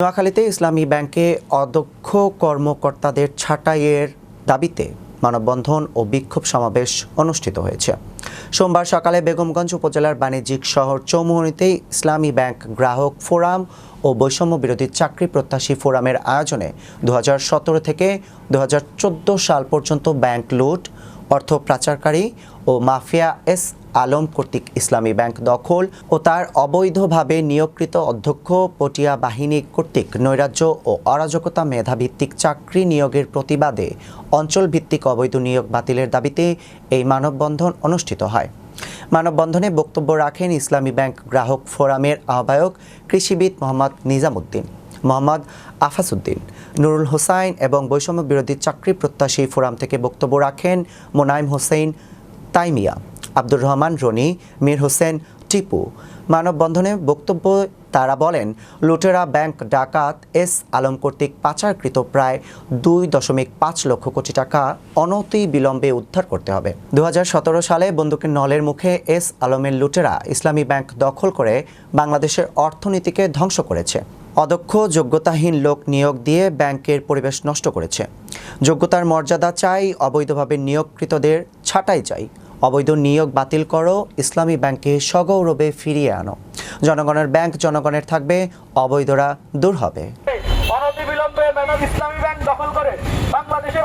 নোয়াখালীতে ইসলামী ব্যাংকে অদক্ষ কর্মকর্তাদের ছাঁটাইয়ের দাবিতে মানববন্ধন ও বিক্ষোভ সমাবেশ অনুষ্ঠিত হয়েছে। সোমবার সকালে বেগমগঞ্জ উপজেলার বাণিজ্যিক শহর চৌমুহনীতে ইসলামী ব্যাংক গ্রাহক ফোরাম ও বৈষম্য বিরোধী চাকরি প্রত্যাশী ফোরামের আয়োজনে দু হাজার সতেরো থেকে দু হাজার চোদ্দ সাল পর্যন্ত ব্যাংক লুট অর্থ পাচারকারী ও মাফিয়া এস আলম কর্তৃক ইসলামী ব্যাংক দখল ও তার অবৈধভাবে নিয়োগকৃত অধ্যক্ষ পটিয়া বাহিনী কর্তৃক নৈরাজ্য ও অরাজকতা মেধাভিত্তিক চাকরি নিয়োগের প্রতিবাদে অঞ্চলভিত্তিক অবৈধ নিয়োগ বাতিলের দাবিতে এই মানববন্ধন অনুষ্ঠিত হয়। মানববন্ধনে বক্তব্য রাখেন ইসলামী ব্যাংক গ্রাহক ফোরামের আহ্বায়ক কৃষিবিদ মোহাম্মদ নিজামুদ্দিন। মোহাম্মদ আফাসুদ্দিন। নুরুল হোসাইন এবং বৈষম্য বিরোধী চাকরি প্রত্যাশী ফোরাম থেকে বক্তব্য রাখেন মোনাইম হোসেন তাইমিয়া, আব্দুর রহমান রনি, মীর হোসেন টিপু। মানববন্ধনে বক্তব্য তারা বলেন, লুটেরা ব্যাংক ডাকাত এস আলম কর্তৃক পাচারকৃত প্রায় দুই দশমিক পাঁচ লক্ষ কোটি টাকা অনতি বিলম্বে উদ্ধার করতে হবে। দু হাজার সতেরো সালে বন্দুকের নলের মুখে এস আলমের লুটেরা ইসলামী ব্যাংক দখল করে বাংলাদেশের অর্থনীতিকে ধ্বংস করেছে। অদক্ষ, যোগ্যতাহীন লোক নিয়োগ দিয়ে ব্যাংকের পরিবেশ নষ্ট করেছে। যোগ্যতার মর্যাদা চাই, অবৈধভাবে নিয়োগকৃতদের ছাঁটাই চাই। অবৈধ নিয়োগ বাতিল করো, ইসলামী ব্যাংকে সগৌরবে ফিরিয়ে আনো। জনগণের ব্যাংক জনগণের থাকবে, অবৈধরা দূর হবে। ইসলামী ব্যাংক দখল করে বাংলাদেশের